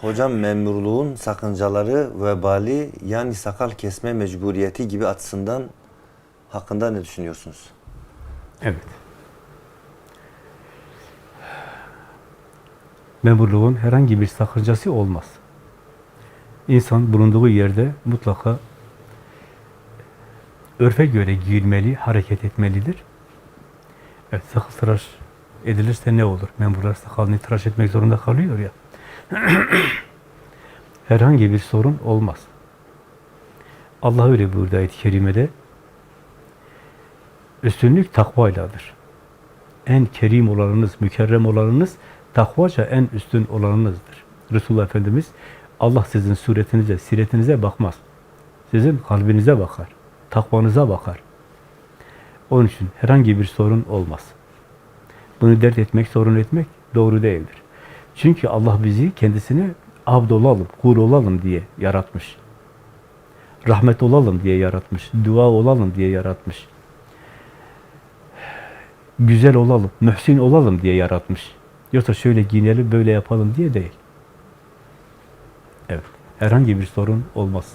Hocam memurluğun sakıncaları, vebali yani sakal kesme mecburiyeti gibi açısından hakkında ne düşünüyorsunuz? Evet. Memurluğun herhangi bir sakıncası olmaz. İnsan bulunduğu yerde mutlaka örfe göre giyilmeli, hareket etmelidir. Evet, sakal tıraş edilirse ne olur? Memurlar sakalını tıraş etmek zorunda kalıyor ya. herhangi bir sorun olmaz. Allah öyle buyurdu ayet-i kerimede. Üstünlük takvayladır. En kerim olanınız, mükerrem olanınız, takvaca en üstün olanınızdır. Resulullah Efendimiz, Allah sizin suretinize, siretinize bakmaz. Sizin kalbinize bakar, takvanıza bakar. Onun için herhangi bir sorun olmaz. Bunu dert etmek, sorun etmek doğru değildir. Çünkü Allah bizi kendisine abd olalım, kul olalım diye yaratmış. Rahmet olalım diye yaratmış, dua olalım diye yaratmış güzel olalım, mühsin olalım diye yaratmış. Yoksa şöyle giyinelim, böyle yapalım diye değil. Evet, herhangi bir sorun olmaz.